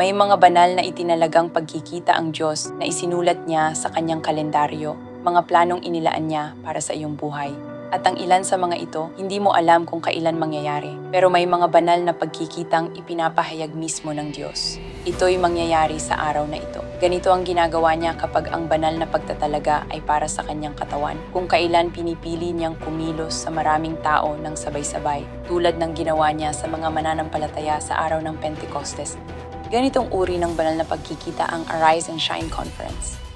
May mga banal na itinalagang pagkikita ang Diyos na isinulat niya sa kanyang kalendaryo, mga planong inilaan niya para sa iyong buhay. At ang ilan sa mga ito, hindi mo alam kung kailan mangyayari. Pero may mga banal na pagkikitang ipinapahayag mismo ng Diyos. Ito'y mangyayari sa araw na ito. Ganito ang ginagawa niya kapag ang banal na pagtatalaga ay para sa kanyang katawan. Kung kailan pinipili niyang kumilos sa maraming tao ng sabay-sabay, tulad ng ginawa niya sa mga mananampalataya sa araw ng Pentecostes. Ganitong uri ng banal na pagkikita ang Arise and Shine Conference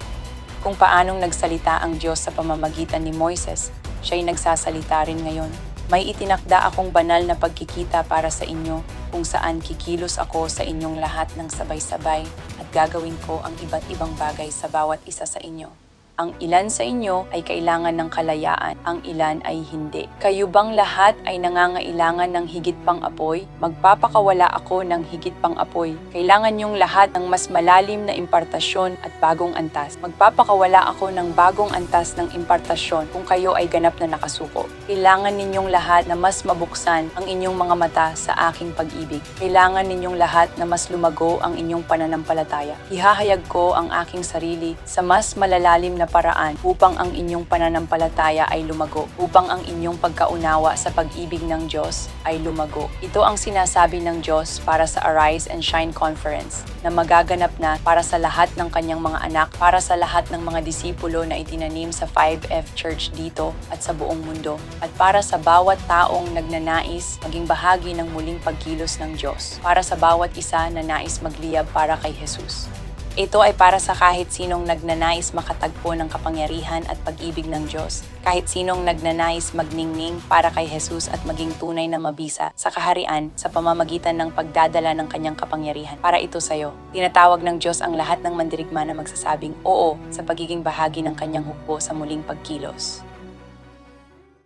kung paanong nagsalita ang Diyos sa pamamagitan ni Moises, siya'y nagsasalita rin ngayon. May itinakda akong banal na pagkikita para sa inyo kung saan kikilos ako sa inyong lahat ng sabay-sabay at gagawin ko ang iba't ibang bagay sa bawat isa sa inyo. Ang ilan sa inyo ay kailangan ng kalayaan, ang ilan ay hindi. Kayo bang lahat ay nangangailangan ng higit pang apoy? Magpapakawala ako ng higit pang apoy. Kailangan niyong lahat ng mas malalim na impartasyon at bagong antas. Magpapakawala ako ng bagong antas ng impartasyon kung kayo ay ganap na nakasuko. Kailangan ninyong lahat na mas mabuksan ang inyong mga mata sa aking pag-ibig. Kailangan ninyong lahat na mas lumago ang inyong pananampalataya. Ihahayag ko ang aking sarili sa mas malalalim na paraan upang ang inyong pananampalataya ay lumago, upang ang inyong pagkaunawa sa pag-ibig ng Diyos ay lumago. Ito ang sinasabi ng Diyos para sa Arise and Shine Conference na magaganap na para sa lahat ng kanyang mga anak, para sa lahat ng mga disipulo na itinanim sa 5F Church dito at sa buong mundo, at para sa bawat taong nagnanais maging bahagi ng muling pagkilos ng Diyos, para sa bawat isa na nais magliyab para kay Jesus. Ito ay para sa kahit sinong nagnanais makatagpo ng kapangyarihan at pag-ibig ng Diyos. Kahit sinong nagnanais magningning para kay Jesus at maging tunay na mabisa sa kaharian sa pamamagitan ng pagdadala ng kanyang kapangyarihan. Para ito sa'yo. Tinatawag ng Diyos ang lahat ng mandirigma na magsasabing oo sa pagiging bahagi ng kanyang hukbo sa muling pagkilos.